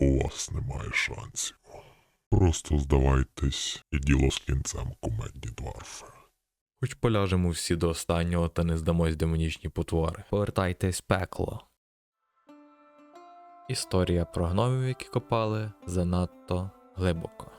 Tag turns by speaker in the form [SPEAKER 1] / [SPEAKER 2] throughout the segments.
[SPEAKER 1] У вас немає шансів. Просто здавайтесь і діло з кінцем кумедні дварфи.
[SPEAKER 2] Хоч поляжемо всі до останнього та не здамось демонічні потвори. Повертайтесь пекло. Історія про гномів, які копали, занадто глибоко.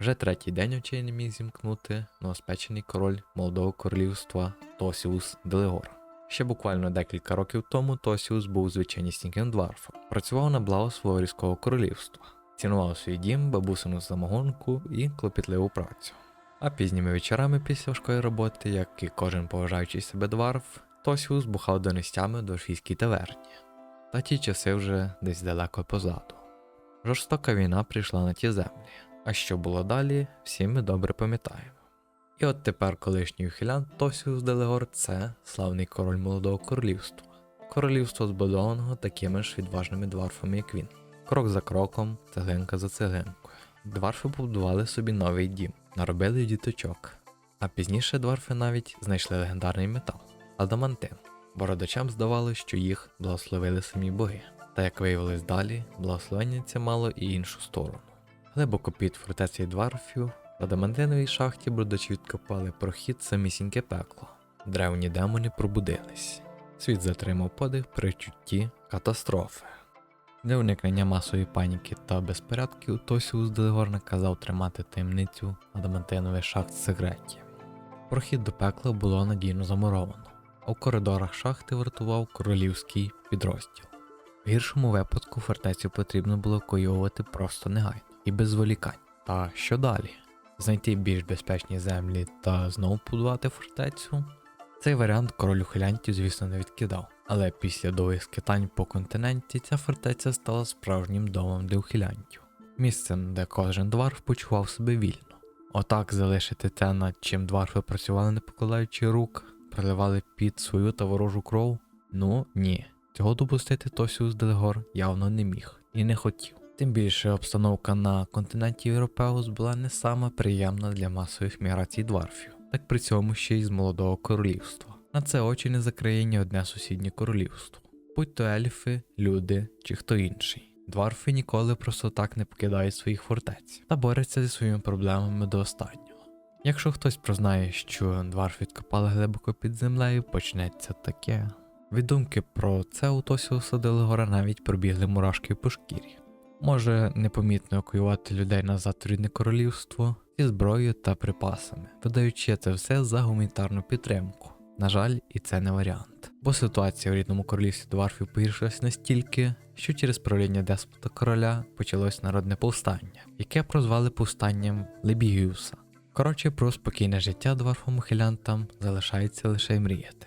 [SPEAKER 2] Вже третій день очей не міг зімкнути новоспечений король молодого королівства Тосіус Делегор. Ще буквально декілька років тому Тосіус був звичайнісіньким дварфом, працював на благо свого різкого королівства, цінував свій дім, бабусину самогонку і клопітливу працю. А пізніми вечорами після важкої роботи, як і кожен поважаючий себе дварф, Тосіус бухав донестями до орфійській таверні. Та ті часи вже десь далеко позаду. Жорстока війна прийшла на ті землі, а що було далі, всі ми добре пам'ятаємо. І от тепер колишній ухилянт Тосіус Делегор це славний король молодого королівства, королівство збудованого такими ж відважними дварфами, як він. Крок за кроком, цеглинка за цеглинкою. Дварфи побудували собі новий дім, наробили діточок. А пізніше дварфи навіть знайшли легендарний метал адамантин. Бородачам здавалося, що їх благословили самі боги. Та як виявилось далі, благословення це мало і іншу сторону. Глибоко під фортецею дварфів в адамантиновій шахті бродачі відкопали прохід самісіньке пекло. Древні демони пробудились. Світ затримав подих при чутті катастрофи. Для уникнення масової паніки та безпорядків Тосіус Делегор наказав тримати таємницю адамантинових шахт в секреті. Прохід до пекла було надійно замуровано, а в коридорах шахти вартував королівський підрозділ. В гіршому випадку фортецю потрібно було коювати просто негайно і без зволікань. Та що далі? Знайти більш безпечні землі та знову будувати фортецю? Цей варіант король ухилянтів, звісно, не відкидав, але після довгих скитань по континенті ця фортеця стала справжнім домом для ухилянтів, місцем, де кожен дварф почував себе вільно. Отак залишити те, над чим дварфи працювали не покладаючи рук, проливали під свою та ворожу кров? Ну ні. Цього допустити Тосіус Делегор явно не міг і не хотів. Тим більше обстановка на континенті Європеус була не сама приємна для масових міграцій дварфів, так при цьому ще й з молодого королівства. На це очі не закриє ні одне сусіднє королівство, будь то ельфи, люди чи хто інший. Дварфи ніколи просто так не покидають своїх фортець та борються зі своїми проблемами до останнього. Якщо хтось прознає, що дварф відкопали глибоко під землею, почнеться таке. Від думки про це у Тосіуса Делегора навіть пробігли мурашки по шкірі. Може непомітно евакуювати людей назад в рідне королівство зі зброєю та припасами, видаючи це все за гуманітарну підтримку. На жаль, і це не варіант. Бо ситуація в рідному королівстві дварфів погіршилась настільки, що через правління деспота короля почалось народне повстання, яке прозвали повстанням Лебігіуса. Коротше, про спокійне життя дварфам ухилянтам залишається лише мріяти.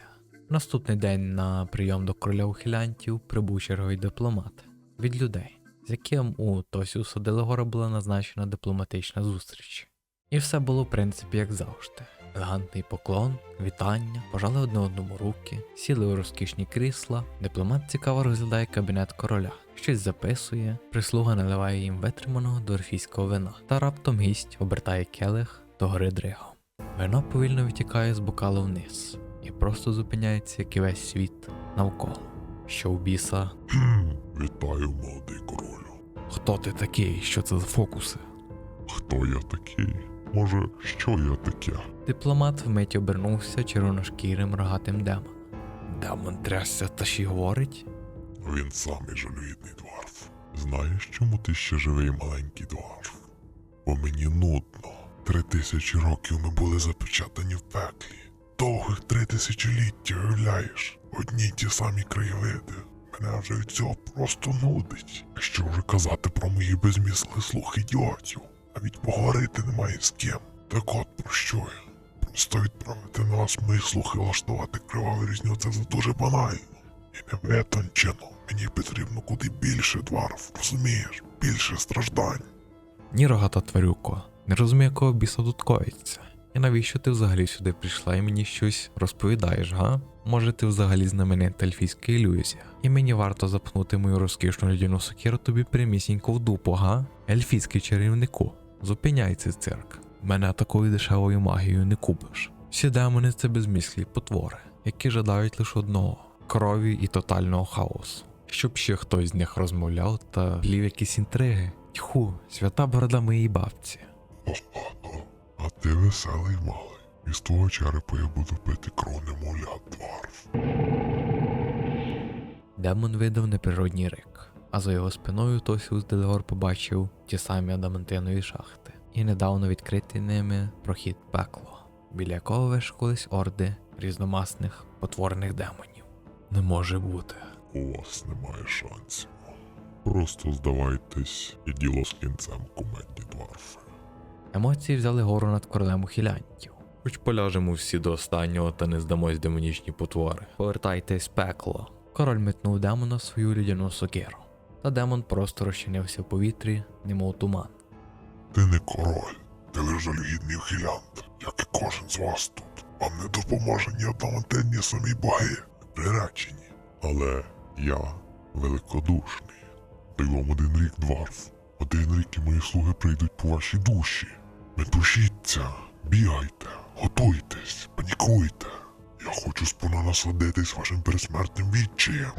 [SPEAKER 2] Наступний день на прийом до короля ухилянтів прибув черговий дипломат від людей, з яким у Тосіуса Делегора була назначена дипломатична зустріч. І все було в принципі як завжди. Елегантний поклон, вітання, пожали одне одному руки, сіли у розкішні крісла, дипломат цікаво розглядає кабінет короля, щось записує, прислуга наливає їм витриманого дорфійського вина, та раптом гість обертає келих до гори дригом. Вино повільно витікає з бокала вниз і просто зупиняється, як і весь світ навколо. Що в біса?
[SPEAKER 1] Вітаю, молодий королю.
[SPEAKER 2] Хто ти такий? Що це за фокуси?
[SPEAKER 1] Хто я такий? Може, що я таке?
[SPEAKER 2] Дипломат вмить обернувся червоношкірим рогатим демоном. Демон трясся та ще й говорить.
[SPEAKER 1] Він самий жалюгідний дварф. Знаєш, чому ти ще живий маленький дварф? Бо мені нудно. Три тисячі років ми були запечатані в пеклі. Довгих три тисячоліття, уявляєш? Одні й ті самі краєвиди. Мене від цього просто нудить. Що вже казати про мої безмісли слух ідіотів? Навіть поговорити немає з ким. Так от про що я? Просто відправити на нас мої слухи влаштувати криваву різню це дуже банально. І не витончено. Мені потрібно куди більше дварф, розумієш? Більше страждань.
[SPEAKER 2] Ні, рогата тварюко, не розумію, якого біса тут коїться. І навіщо ти взагалі сюди прийшла і мені щось розповідаєш, га? Може, ти взагалі знаменита ельфійська ілюзія, і мені варто запхнути мою розкішну лідяну сокиру тобі прямісінько в дупу, га? Ельфійський чарівнику, зупиняй цей цирк. Мене такою дешевою магією не купиш. Всі демони це безміслі потвори, які жадають лише одного крові і тотального хаосу. щоб ще хтось з них розмовляв та плів якісь інтриги. Тьху, свята борода моїй бабці.
[SPEAKER 1] А ти веселий малий. Із твого черепа я буду пити кров немовлят, дварф.
[SPEAKER 2] Демон видав неприродній рик, а за його спиною Тосіус Делегор побачив ті самі адамантинові шахти і недавно відкритий ними прохід пекло, біля якого вишколись орди різномасних потворних демонів. Не може бути.
[SPEAKER 1] У вас немає шансів. Просто здавайтесь і діло з кінцем кумедні дварфи.
[SPEAKER 2] Емоції взяли гору над королем ухилянтів. Хоч поляжемо всі до останнього та не здамось демонічні потвори. Повертайтесь в пекло. Король метнув демона в свою людяну сокиру. Та демон просто розчинився в повітрі, немов туман.
[SPEAKER 1] Ти не король, ти лише жалюгідний ухилянт, як і кожен з вас тут. Вам не допоможе ні одна ні самі боги, приречені. Але я великодушний. Дай вам один рік, дварф. Один рік і мої слуги прийдуть по ваші душі. Метушіться, бігайте, готуйтесь, панікуйте. Я хочу сповна насладитись вашим пересмертним відчаєм.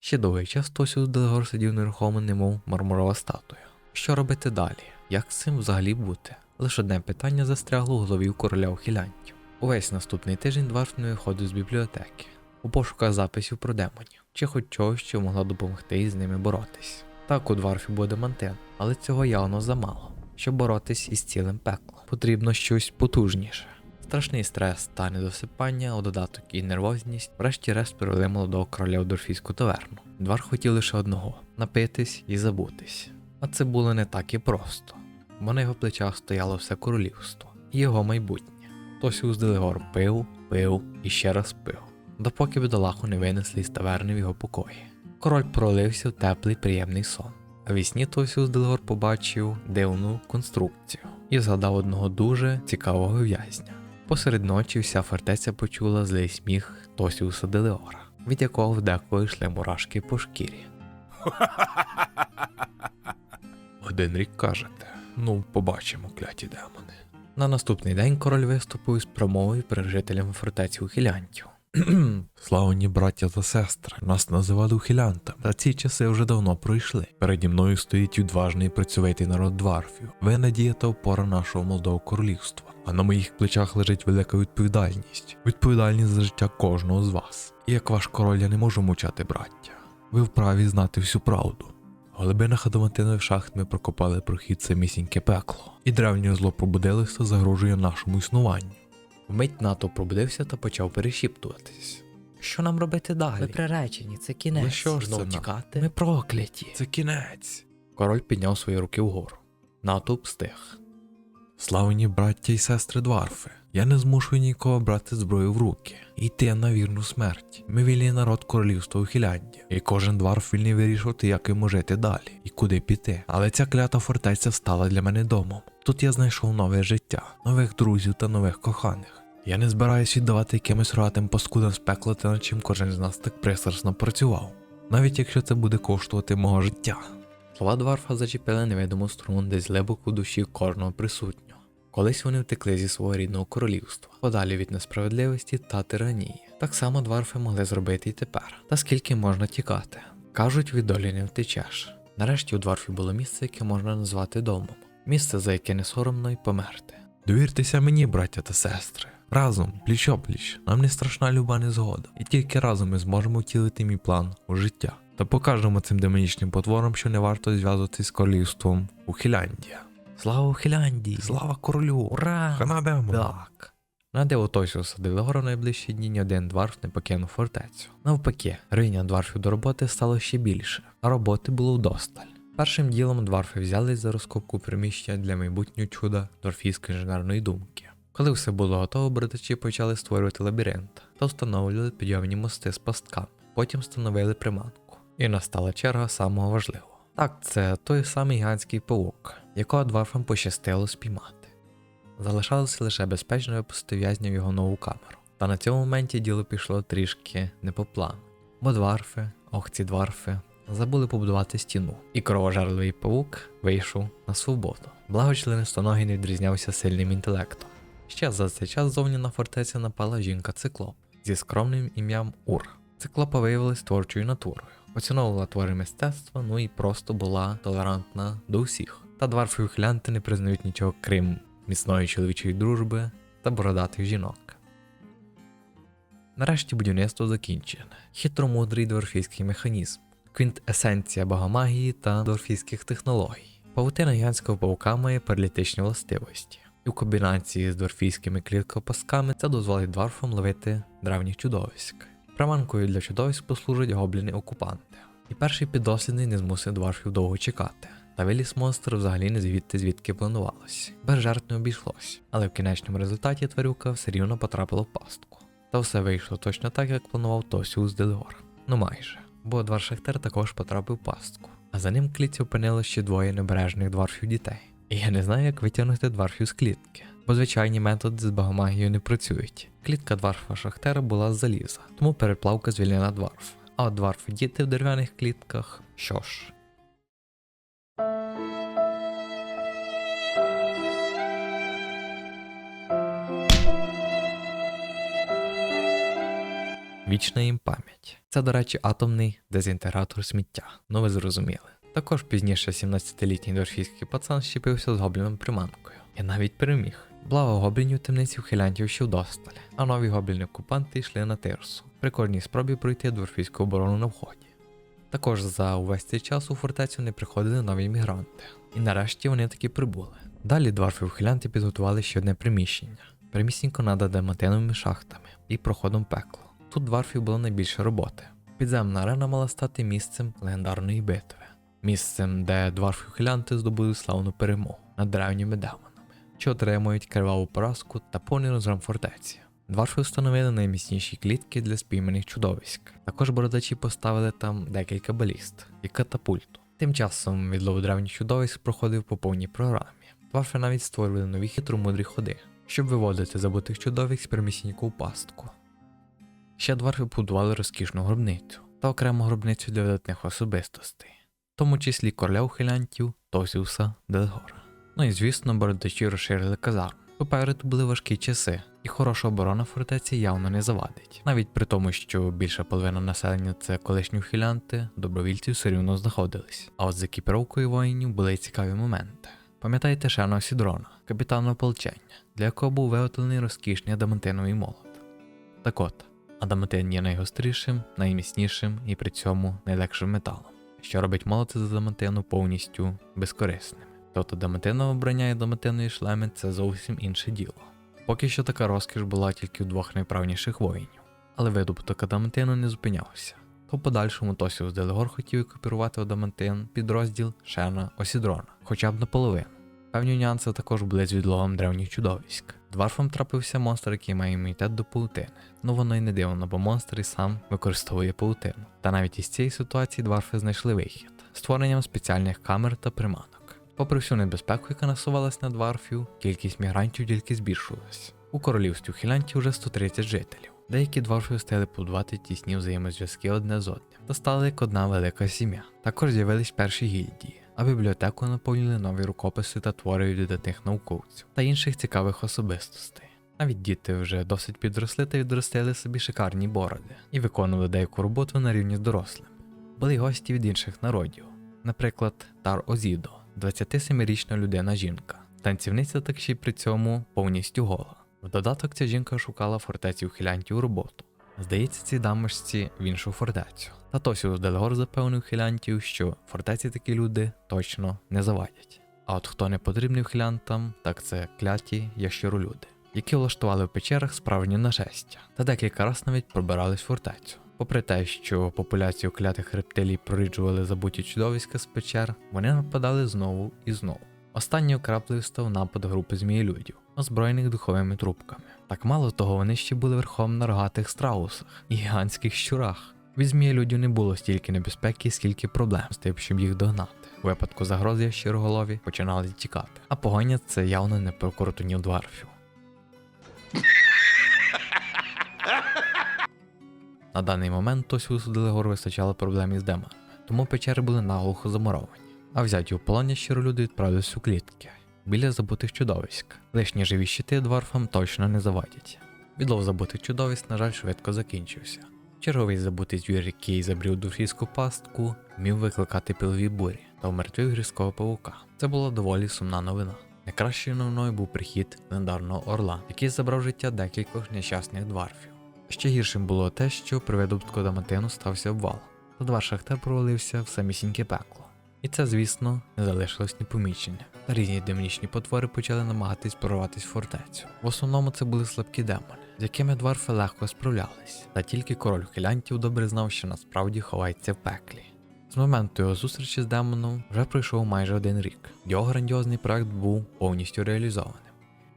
[SPEAKER 2] Ще довгий час Тосіус Делегор сидів нерухомо, немов мармурова статуя. Що робити далі? Як з цим взагалі бути? Лише одне питання застрягло у голові короля ухилянтів. Увесь наступний тиждень Дварф не виходив з бібліотеки у пошуках записів про демонів, чи хоч чогось, що могло допомогти із ними боротись. Так у Дварфі буде мантен, але цього явно замало. Щоб боротись із цілим пеклом, потрібно щось потужніше. Страшний стрес та недосипання, у додаток і нервозність, врешті-решт привели молодого короля в дорфійську таверну. Двар хотів лише одного напитись і забутись. А це було не так і просто, бо на його плечах стояло все королівство і його майбутнє. Тосіус Делегор пив, пив і ще раз пив, допоки бідолаху не винесли із таверни в його покої. Король пролився в теплий приємний сон. А вісні Тосіус Делегор побачив дивну конструкцію і згадав одного дуже цікавого в'язня. Посеред ночі вся фортеця почула злий сміх Тосіуса Делеора, від якого в йшли мурашки по шкірі. Один рік кажете. Ну, побачимо, кляті демони. На наступний день король виступив із промовою перед жителями фортеці ухилянтів. Славні браття та сестри, нас називали ухилянтами, та ці часи вже давно пройшли. Переді мною стоїть відважний працьовитий народ дварфів. Ви надія та опора нашого молодого королівства. А на моїх плечах лежить велика відповідальність. Відповідальність за життя кожного з вас. І як ваш король я не можу мовчати, браття. Ви вправі знати всю правду. В глибинах адамантинових шахт ми прокопали прохід самісіньке пекло, і древнє зло пробудилось та загрожує нашому існуванню. Вмить НАТО пробудився та почав перешіптуватись. Що нам робити далі?
[SPEAKER 3] Ви приречені, це кінець.
[SPEAKER 2] Ну що ж
[SPEAKER 3] Знов
[SPEAKER 2] це
[SPEAKER 3] тікати.
[SPEAKER 2] Ми прокляті. Це кінець. Король підняв свої руки вгору. Натовп стих. Славні браття і сестри Дварфи, я не змушую нікого брати зброю в руки і йти на вірну смерть. Ми вільний народ королівства Ухіляндія, і кожен дварф вільний вирішувати, як йому жити далі і куди піти. Але ця клята фортеця стала для мене домом. Тут я знайшов нове життя, нових друзів та нових коханих. Я не збираюсь віддавати якимось рогатим паскудам з пекла та над чим кожен з нас так пристрасно працював, навіть якщо це буде коштувати мого життя. Слова Дварфа зачепили невидиму струну десь глибоко душі кожного присутнього. Колись вони втекли зі свого рідного королівства, подалі від несправедливості та тиранії. Так само дварфи могли зробити і тепер. Та скільки можна тікати? Кажуть, від долі не втечеш. Нарешті у дварфі було місце, яке можна назвати домом. Місце, за яке не соромно й померти. Довіртеся мені, браття та сестри. Разом, пліч опліч, нам не страшна люба незгода. І тільки разом ми зможемо втілити мій план у життя. Та покажемо цим демонічним потворам, що не варто зв'язуватись з королівством Ухіляндія. Слава Ухіляндії! Слава королю!
[SPEAKER 3] Ура!
[SPEAKER 2] Хана демону! Так. На диво Тосіуса Делегора в найближчі дні ні один дварф не покинув фортецю. Навпаки, рвіння дварфів до роботи стало ще більше, а роботи було вдосталь. Першим ділом дварфи взялись за розкопку приміщення для майбутнього чуда дорфійської інженерної думки. Коли все було готово, братачі почали створювати лабіринт та встановлювали підйомні мости з пастками. Потім встановили приманку. І настала черга самого важливого. Так, це той самий гігантський павук, якого дварфам пощастило спіймати. Залишалося лише безпечно випустити в'язня в його нову камеру. Та на цьому моменті діло пішло трішки не по плану. Бо дварфи, ох ці дварфи, забули побудувати стіну, і кровожерливий павук вийшов на свободу. Благо членистоногий не відрізнявся сильним інтелектом. Ще за цей час зовні на фортецю напала жінка циклоп зі скромним ім'ям Ур. Циклопа виявилась творчою натурою, оціновувала твори мистецтва, ну і просто була толерантна до усіх. Та дварфи ухилянти не признають нічого крім міцної чоловічої дружби та бородатих жінок. Нарешті будівництво закінчене. Хитромудрий дворфійський механізм, квінтесенція богомагії та дворфійських технологій. Павутина гігантського паука має паралітичні властивості. І в комбінації з дворфійськими кліткопасками це дозволить дворфам ловити древніх чудовиськ. Приманкою для чудовиськ послужать гобліни-окупанти. І перший піддослідний не змусив дворфів довго чекати. Та виліз монстр взагалі не звідти звідки планувалось. Без жертв не обійшлось, але в кінечному результаті тварюка все рівно потрапила в пастку. Та все вийшло точно так, як планував Тосіус Делегор. Ну майже. Бо Двар Шахтер також потрапив в пастку. А за ним в клітці опинилось ще двоє небережних дворфів дітей. І я не знаю, як витягнути дворфів з клітки, бо звичайні методи з богомагією не працюють. Клітка дворфа Шахтера була з заліза, тому переплавка звільнила дворф. А от дворфи діти в дерев'яних клітках, що ж. Вічна їм пам'ять. Це, до речі, атомний дезінтегратор сміття. Ну ви зрозуміли. Також пізніше 17-літній дорфійський пацан щепився з гобліном приманкою. І навіть переміг. Благо гоблінів темниці в хилянтів ще вдосталь, а нові гобліни окупанти йшли на тирсу при кожній спробі пройти дворфійську оборону на вході. Також за увесь цей час у фортецю не приходили нові мігранти, і нарешті вони таки прибули. Далі дворфи вхилянти підготували ще одне приміщення, примісненько над адамантиновими шахтами і проходом пекло. Тут дворфів було найбільше роботи. Підземна арена мала стати місцем легендарної битви, місцем, де дворфи хилянти здобули славну перемогу над древніми демонами, що отримують криваву поразку та повний розгром фортеці. Дворфи встановили найміцніші клітки для спійманих чудовиськ. Також бородачі поставили там декілька баліст і катапульту. Тим часом відлов древніх чудовиськ проходив по повній програмі. Дворфи навіть створювали нові хитромудрі ходи, щоб виводити забутих чудовиськ з примісненьку в пастку. Ще дворфи побудували розкішну гробницю та окрему гробницю для видатних особистостей, тому числі короля ухилянтів Тосіуса Делгора. Ну і звісно, бородачі розширили казарм. Попереду були важкі часи, і хороша оборона фортеці явно не завадить. Навіть при тому, що більша половина населення це колишні ухилянти, добровільці все рівно знаходились. А от з екіпіровкою воїнів були цікаві моменти. Пам'ятаєте Шена Сідрона, капітана ополчення, для якого був виготовлений розкішний адамантиновий молот. Так от, адамантин є найгострішим, найміцнішим і при цьому найлегшим металом, що робить молоти з адамантину повністю безкорисним. Тобто адамантинове вбрання і адамантинові шлеми це зовсім інше діло. Поки що така розкіш була тільки у двох найправніших воїнів, але видобуток адамантину не зупинявся. То подальшому Тосіус Делегор хотів екіпірувати адамантин підрозділ Шена Осідрона, хоча б наполовину. Певні нюанси також були з відловом древніх чудовиськ. Дварфам трапився монстр, який має імунітет до паутини. Ну воно й не дивно, бо монстр і сам використовує паутину. Та навіть із цієї ситуації дварфи знайшли вихід створенням спеціальних камер та приманок. Попри всю небезпеку, яка насувалась на дварфів, кількість мігрантів тільки збільшувалась. У королівстві хілянтів вже 130 жителів. Деякі дворфи встигли побудувати тісні взаємозв'язки одне з одним та стали як одна велика сім'я. Також з'явились перші гільдії, а бібліотеку наповнили нові рукописи та твори від видатних науковців та інших цікавих особистостей. Навіть діти вже досить підросли та відростили собі шикарні бороди і виконували деяку роботу на рівні з дорослим. Були гості від інших народів, наприклад, Тар Озідо, 27-річна людина жінка. Танцівниця так ще й при цьому повністю гола. В додаток ця жінка шукала фортеці ухилянтів роботу. Здається, ці дамочці в іншу фортецю. Та Тосіус Делгор запевнив хилянтів, що фортеці такі люди точно не завадять. А от хто не потрібний хилянтам, так це кляті ящеролюди, які влаштували в печерах справжнє нашестя, та декілька раз навіть пробирались в фортецю. Попри те, що популяцію клятих рептилій проріджували забуті чудовиська з печер, вони нападали знову і знову. Останньою краплею став напад групи змієлюдів, озброєних духовими трубками. Так мало того, вони ще були верхом на рогатих страусах і гігантських щурах. Від змієлюдів не було стільки небезпеки, скільки проблем з тим, щоб їх догнати. У випадку загрози щироголові починали тікати, а погоня це явно не про коротунів дварфів. На даний момент Тосіусу Делегор вистачало проблем із демонами, тому печери були наглухо замуровані, а взяті у полон щиролюди відправились у клітки біля забутих чудовиськ. Лишні живі щити дворфам точно не завадять. Відлов забутих чудовиськ, на жаль, швидко закінчився. Черговий забутий звір, який забрів душійську пастку, вмів викликати пилові бурі та вмертвив грізкого павука. Це була доволі сумна новина. Найкращою новиною був прихід легендарного орла, який забрав життя декількох нещасних дварфів. Ще гіршим було те, що при видобутку адамантину стався обвал, та два шахтар провалився в самісіньке пекло. І це, звісно, не залишилось непомічення. Та різні демонічні потвори почали намагатись прорватися фортецю. В основному це були слабкі демони, з якими дварфи легко справлялись, та тільки король хилянтів добре знав, що насправді ховається в пеклі. З моменту його зустрічі з демоном вже пройшов майже один рік. Його грандіозний проект був повністю реалізованим.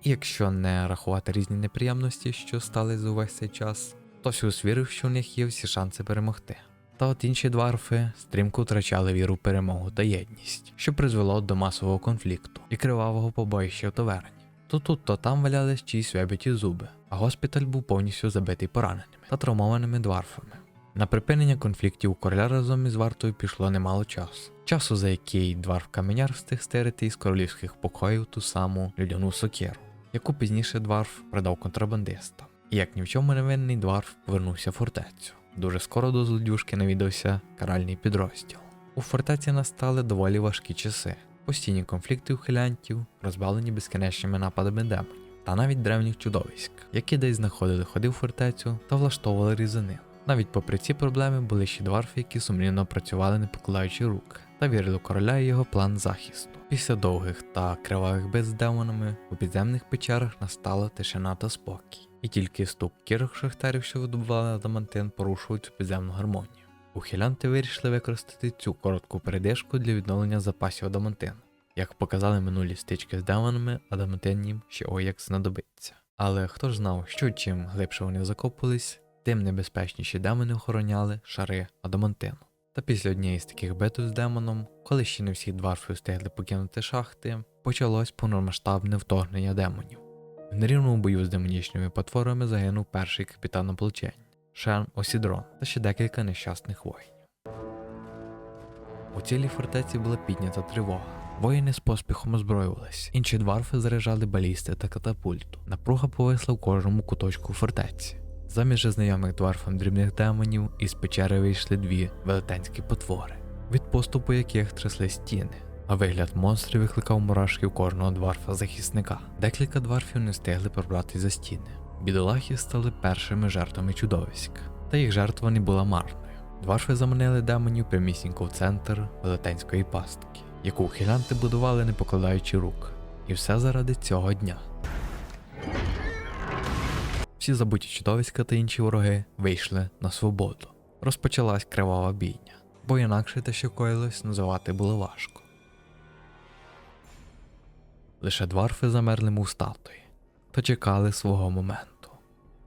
[SPEAKER 2] І якщо не рахувати різні неприємності, що стали за увесь цей час, то Сіус вірив, що у них є всі шанси перемогти. Та от інші дварфи стрімко втрачали віру в перемогу та єдність, що призвело до масового конфлікту і кривавого побоїща в таверні. То тут, то там валялись чиїсь вибиті зуби, а госпіталь був повністю забитий пораненими та травмованими дварфами. На припинення конфліктів у короля разом із вартою пішло немало часу. Часу, за який дварф каменяр встиг стерити із королівських покоїв ту саму людяну сокеру, яку пізніше дварф продав контрабандистам. І як ні в чому не винний дварф повернувся в фортецю. Дуже скоро до злодюжки навідався каральний підрозділ. У фортеці настали доволі важкі часи. Постійні конфлікти ухилянтів, розбавлені безкінечними нападами демонів, та навіть древніх чудовиськ, які десь знаходили ходи в фортецю та влаштовували різанину. Навіть попри ці проблеми були ще дварфи, які сумлінно працювали не покладаючи рук, та вірили короля і його план захисту. Після довгих та кривавих битв з демонами у підземних печерах настала тишина та спокій, і тільки стук кірок шахтарів, що видобували адамантин, порушував цю підземну гармонію. Ухилянти вирішили використати цю коротку передишку для відновлення запасів адамантину. Як показали минулі стички з демонами, адамантин їм ще ой як знадобиться. Але хто ж знав, що чим глибше вони закопувались, тим небезпечніші демони охороняли шари адамантину. Та після однієї з таких битв з демоном, коли ще не всі дварфи встигли покинути шахти, почалось повномасштабне вторгнення демонів. В нерівному бою з демонічними потворами загинув перший капітан ополчень Шерм Осідрон та ще декілька нещасних воїнів. У цілій фортеці була піднята тривога. Воїни з поспіхом озброювались, інші дварфи заряджали балісти та катапульту. Напруга повисла в кожному куточку фортеці. Замість же знайомих дварфам дрібних демонів із печери вийшли дві велетенські потвори, від поступу яких трясли стіни, а вигляд монстрів викликав мурашки у кожного дварфа-захисника. Декілька дварфів не встигли пробратися за стіни. Бідолахи стали першими жертвами чудовиськ, та їх жертва не була марною. Дварфи заманили демонів прямісінько в центр велетенської пастки, яку хілянти будували не покладаючи рук. І все заради цього дня. Всі забуті чудовиська та інші вороги вийшли на свободу. Розпочалась кривава бійня, бо інакше те, що коїлось, називати було важко. Лише дварфи замерли мов статуї та чекали свого моменту.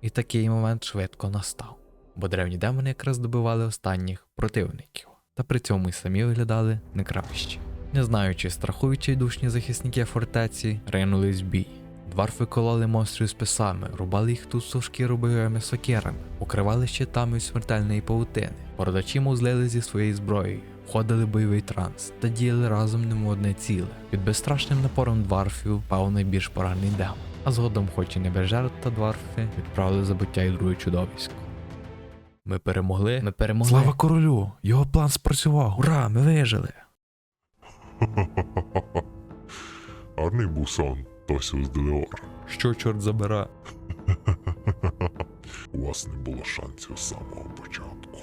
[SPEAKER 2] І такий момент швидко настав, бо древні демони якраз добивали останніх противників, та при цьому й самі виглядали не краще. Не знаючи страху відчайдушні захисники фортеці, ринулись в бій. Дварфи кололи монстрів списами, рубали їх тусу шкіру бойовими сокерами, укривали щитами смертельної павутини, бородачі музлили зі своєю зброєю, входили в бойовий транс та діяли разом немов одне ціле. Під безстрашним напором дварфів пав найбільш поганий демон, а згодом, хоч і не без жертв та дварфи, відправили забуття й друге чудовисько. Ми перемогли, ми перемогли.
[SPEAKER 3] Слава королю! Його план спрацював! Ура! Ми вижили!
[SPEAKER 1] Гарний був сон, Тосіус Делеор.
[SPEAKER 2] Що чорт забира?
[SPEAKER 1] У вас не було шансів з самого початку.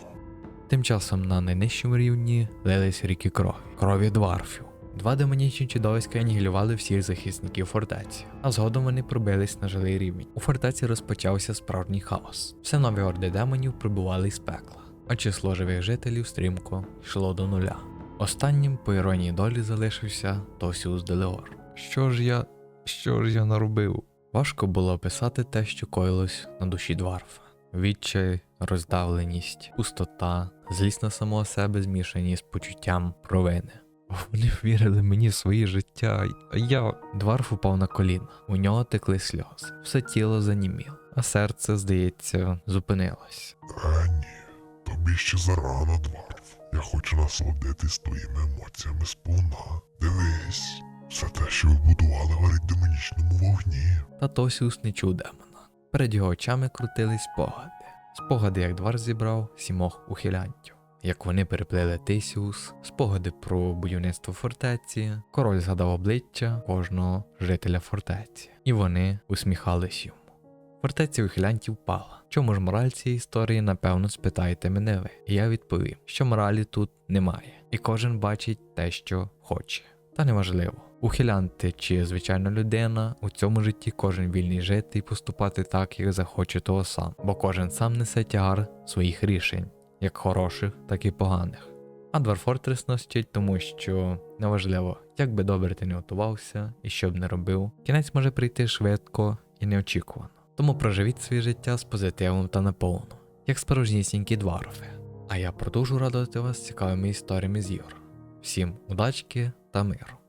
[SPEAKER 2] Тим часом на найнижчому рівні лились ріки крові, крові дварфів. Два демонічні чудовиська анігілювали всіх захисників фортеці, а згодом вони пробились на жилий рівень. У фортеці розпочався справжній хаос. Все нові орди демонів прибували із пекла, а число живих жителів стрімко йшло до нуля. Останнім, по іронії долі, залишився Тосіус Делеор. Що ж я. що ж я наробив? Важко було описати те, що коїлось на душі дварфа. Відчай, роздавленість, пустота, злість на самого себе змішані з почуттям провини. Вони вірили мені в своє життя, а я. Дварф упав на коліна, у нього текли сльози, все тіло заніміло, а серце, здається, зупинилось.
[SPEAKER 1] Е, ні, тобі ще зарано, Дварф. Я хочу насолодитись твоїми емоціями сповна. Дивись, все те, що ви будували, горить демонічному вогні.
[SPEAKER 2] Та Тосіус не демона. Перед його очами крутились спогади. Спогади, як двар зібрав сімох ухилянтів. Як вони переплили Тисіус, спогади про будівництво фортеці, король згадав обличчя кожного жителя фортеці, і вони усміхались йому. Фортеця ухилянтів впала. Чому ж мораль цієї історії, напевно, спитаєте мене ви? І я відповім, що моралі тут немає, і кожен бачить те, що хоче. Та неважливо. Ухилянти чи звичайна людина, у цьому житті кожен вільний жити і поступати так, як захоче того сам, бо кожен сам несе тягар своїх рішень, як хороших, так і поганих. А Дварфортрес нас вчить тому, що неважливо, як би добре ти не готувався і що б не робив, кінець може прийти швидко і неочікувано. Тому проживіть своє життя з позитивом та наповну, як справжнісінькі дварфи. А я продовжу радувати вас цікавими історіями з ігор. Всім удачки та миру!